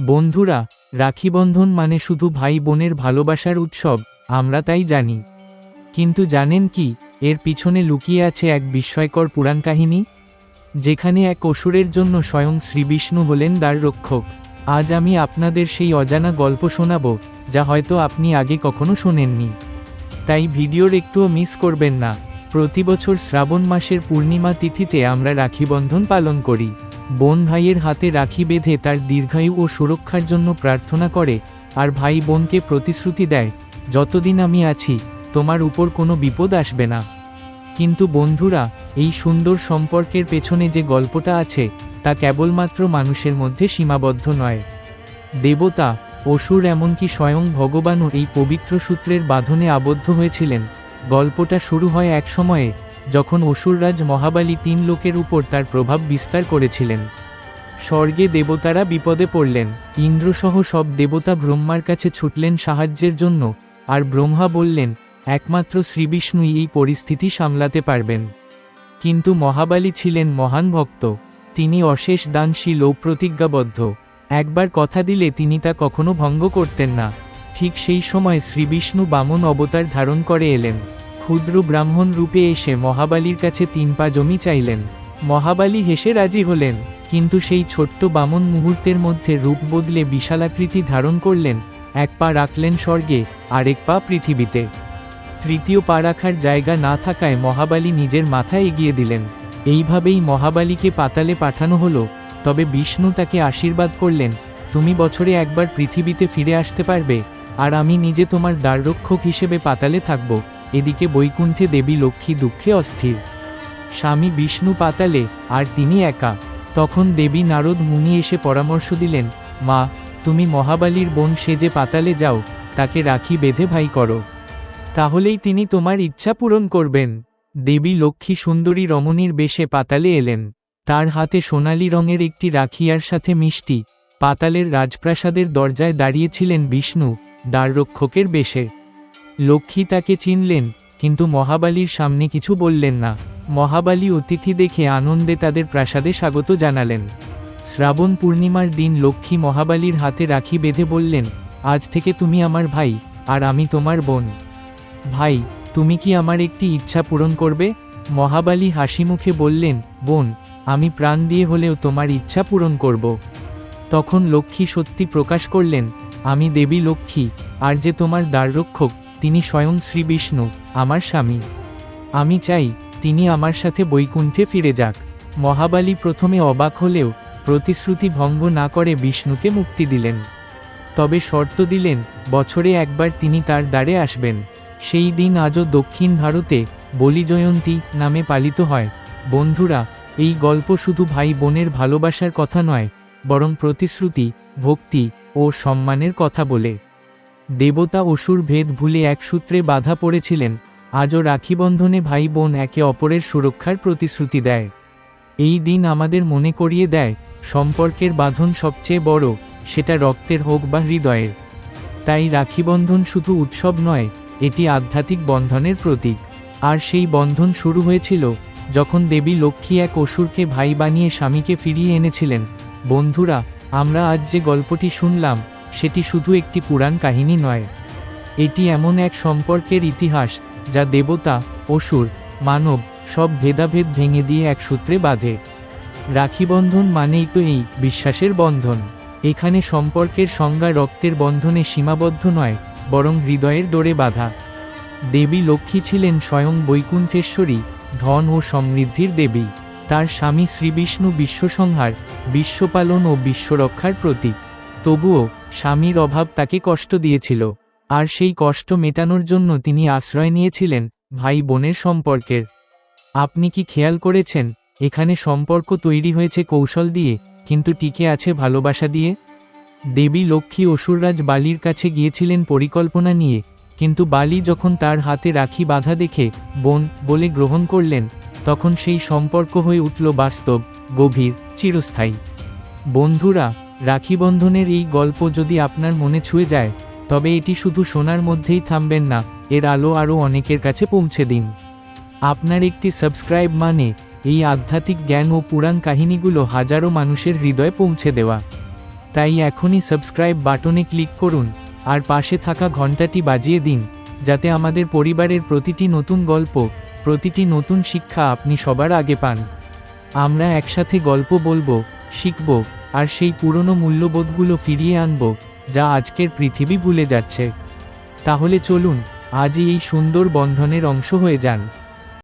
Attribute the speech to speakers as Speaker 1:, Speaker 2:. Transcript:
Speaker 1: বন্ধুরা রাখিবন্ধন মানে শুধু ভাই বোনের ভালোবাসার উৎসব, আমরা তাই জানি। কিন্তু জানেন কি, এর পিছনে লুকিয়ে আছে এক বিস্ময়কর পুরাণ কাহিনী? যেখানে এক অসুরের জন্য স্বয়ং শ্রীবিষ্ণু হলেন দ্বার রক্ষক। আজ আমি আপনাদের সেই অজানা গল্প শোনাব, যা হয়তো আপনি আগে কখনো শোনেননি। তাই ভিডিওর একটুও মিস করবেন না। প্রতি বছর শ্রাবণ মাসের পূর্ণিমা তিথিতে আমরা রাখিবন্ধন পালন করি। বোন ভাইয়ের হাতে রাখি বেঁধে তার দীর্ঘায়ু ও সুরক্ষার জন্য প্রার্থনা করে, আর ভাই বোনকে প্রতিশ্রুতি দেয়, যতদিন আমি আছি, তোমার উপর কোনো বিপদ আসবে না। কিন্তু বন্ধুরা, এই সুন্দর সম্পর্কের পেছনে যে গল্পটা আছে, তা কেবলমাত্র মানুষের মধ্যে সীমাবদ্ধ নয়। দেবতা, অসুর এমনকি স্বয়ং ভগবানও এই পবিত্র সূত্রের বাঁধনে আবদ্ধ হয়েছিলেন। গল্পটা শুরু হয় এক সময়ে যখন অসুররাজ মহাবালী তিন লোকের উপর তার প্রভাব বিস্তার করেছিলেন। স্বর্গে দেবতারা বিপদে পড়লেন, ইন্দ্রসহ সব দেবতা ব্রহ্মার কাছে ছুটলেন সাহায্যের জন্য, আর ব্রহ্মা বললেন, একমাত্র শ্রীবিষ্ণুই এই পরিস্থিতি সামলাতে পারবেন। কিন্তু মহাবালী ছিলেন মহান ভক্ত, তিনি অশেষ দানশীল ও প্রতিজ্ঞাবদ্ধ। একবার কথা দিলে তিনি তা কখনো ভঙ্গ করতেন না। ঠিক সেই সময় শ্রীবিষ্ণু বামন অবতার ধারণ করে এলেন। ক্ষুদ্র ব্রাহ্মণ রূপে এসে মহাবালির কাছে তিন পা জমি চাইলেন। মহাবালী হেসে রাজি হলেন, কিন্তু সেই ছোট্ট বামন মুহূর্তের মধ্যে রূপ বদলে বিশালাকৃতি ধারণ করলেন, এক পা রাখলেন স্বর্গে, আরেক পা পৃথিবীতে। তৃতীয় পা রাখার জায়গা না থাকায় মহাবালী নিজের মাথায় এগিয়ে দিলেন। এইভাবেই মহাবালীকে পাতালে পাঠানো হলো, তবে বিষ্ণু তাকে আশীর্বাদ করলেন, তুমি বছরে একবার পৃথিবীতে ফিরে আসতে পারবে, আর আমি নিজে তোমার দ্বাররক্ষক হিসেবে পাতালে থাকব। এদিকে বৈকুণ্ঠে দেবী লক্ষ্মী দুঃখে অস্থির। স্বামী বিষ্ণু পাতালে আর তিনি একা। তখন দেবী নারদ মুনি এসে পরামর্শ দিলেন, মা, তুমি মহাবালীর বোন সেজে পাতালে যাও, তাকে রাখি বেঁধে ভাই করো। তাহলেই তিনি তোমার ইচ্ছা পূরণ করবেন। দেবী লক্ষ্মী সুন্দরী রমণীর বেশে পাতালে এলেন। তার হাতে সোনালী রঙের একটি রাখিয়ার সাথে মিষ্টি। পাতালের রাজপ্রাসাদের দরজায় দাঁড়িয়েছিলেন বিষ্ণু, দ্বাররক্ষকের বেশে। লক্ষ্মী তাকে চিনলেন, কিন্তু মহাবালীর সামনে কিছু বললেন না। মহাবালী অতিথি দেখে আনন্দে তাদের প্রাসাদে স্বাগত জানালেন। শ্রাবণ পূর্ণিমার দিন লক্ষ্মী মহাবালীর হাতে রাখি বেঁধে বললেন, আজ থেকে তুমি আমার ভাই, আর আমি তোমার বোন। ভাই, তুমি কি আমার একটি ইচ্ছা পূরণ করবে? মহাবালী হাসি মুখে বললেন, বোন, আমি প্রাণ দিয়ে হলেও তোমার ইচ্ছা পূরণ করব। তখন লক্ষ্মী সত্যি প্রকাশ করলেন, আমি দেবী লক্ষ্মী, আর যে তোমার দ্বাররক্ষক তিনি স্বয়ং শ্রী বিষ্ণু, আমার স্বামী। আমি চাই তিনি আমার সাথে বৈকুণ্ঠে ফিরে যাক। মহাবালী প্রথমে অবাক হলেও প্রতিশ্রুতি ভঙ্গ না করে বিষ্ণুকে মুক্তি দিলেন। তবে শর্ত দিলেন, বছরে একবার তিনি তার দ্বারে আসবেন। সেই দিন আজও দক্ষিণ ভারতে বলি জয়ন্তী নামে পালিত হয়। বন্ধুরা, এই গল্প শুধু ভাই বোনের ভালোবাসার কথা নয়, বরং প্রতিশ্রুতি, ভক্তি ও সম্মানের কথা বলে। দেবতা অসুর ভেদ ভুলে এক সূত্রে বাধা পড়েছিলেন, আজও রাখিবন্ধনে ভাই বোন একে অপরের সুরক্ষার প্রতিশ্রুতি দেয়। এই দিন আমাদের মনে করিয়ে দেয়, সম্পর্কের বাঁধন সবচেয়ে বড়, সেটা রক্তের হোক বা হৃদয়ের। তাই রাখিবন্ধন শুধু উৎসব নয়, এটি আধ্যাত্মিক বন্ধনের প্রতীক। আর সেই বন্ধন শুরু হয়েছিল, যখন দেবী লক্ষ্মী এক অসুরকে ভাই বানিয়ে স্বামীকে ফিরিয়ে এনেছিলেন। বন্ধুরা, আমরা আজ যে গল্পটি শুনলাম সেটি শুধু একটি পুরাণ কাহিনী নয়। এটি এমন এক সম্পর্কের ইতিহাস, যা দেবতা, অসুর, মানব, সব ভেদাভেদ ভেঙে দিয়ে এক সূত্রে বাঁধে। রাখিবন্ধন মানেই তো এই বিশ্বাসের বন্ধন। এখানে সম্পর্কের সংজ্ঞা রক্তের বন্ধনে সীমাবদ্ধ নয়, বরং হৃদয়ের ডোরে বাঁধা। দেবী লক্ষ্মী ছিলেন স্বয়ং বৈকুণ্ঠেশ্বরী, ধন ও সমৃদ্ধির দেবী। তার স্বামী শ্রীবিষ্ণু বিশ্বসংহার, বিশ্বপালন ও বিশ্বরক্ষার প্রতীক। তবুও স্বামীর অভাব তাকে কষ্ট দিয়েছিল, আর সেই কষ্ট মেটানোর জন্য তিনি আশ্রয় নিয়েছিলেন ভাই বোনের সম্পর্কের। আপনি কি খেয়াল করেছেন, এখানে সম্পর্ক তৈরি হয়েছে কৌশল দিয়ে, কিন্তু টিকে আছে ভালোবাসা দিয়ে? দেবী লক্ষ্মী অসুররাজ বালির কাছে গিয়েছিলেন পরিকল্পনা নিয়ে, কিন্তু বালি যখন তার হাতে রাখি বাধা দেখে, বোন বলে গ্রহণ করলেন, তখন সেই সম্পর্ক হয়ে উঠল বাস্তব, গভীর, চিরস্থায়ী। বন্ধুরা রাখিবন্ধনের এই গল্প যদি আপনার মনে ছুঁয়ে যায়, তবে এটি শুধু শোনার মধ্যেই থামবেন না, এর আলো আরও অনেকের কাছে পৌঁছে দিন। আপনার একটি সাবস্ক্রাইব মানে এই আধ্যাত্মিক জ্ঞান ও পুরাণ কাহিনীগুলো হাজারো মানুষের হৃদয়ে পৌঁছে দেওয়া। তাই এখনই সাবস্ক্রাইব বাটনে ক্লিক করুন, আর পাশে থাকা ঘন্টাটি বাজিয়ে দিন, যাতে আমাদের পরিবারের প্রতিটি নতুন গল্প, প্রতিটি নতুন শিক্ষা আপনি সবার আগে পান। আমরা একসাথে গল্প বলব শিখব আর সেই পুরনো মূল্যবোধগুলো ফিরিয়ে আনব যা আজকের পৃথিবী ভুলে যাচ্ছে। তাহলে চলুন, আজই এই সুন্দর বন্ধনের অংশ হয়ে যান।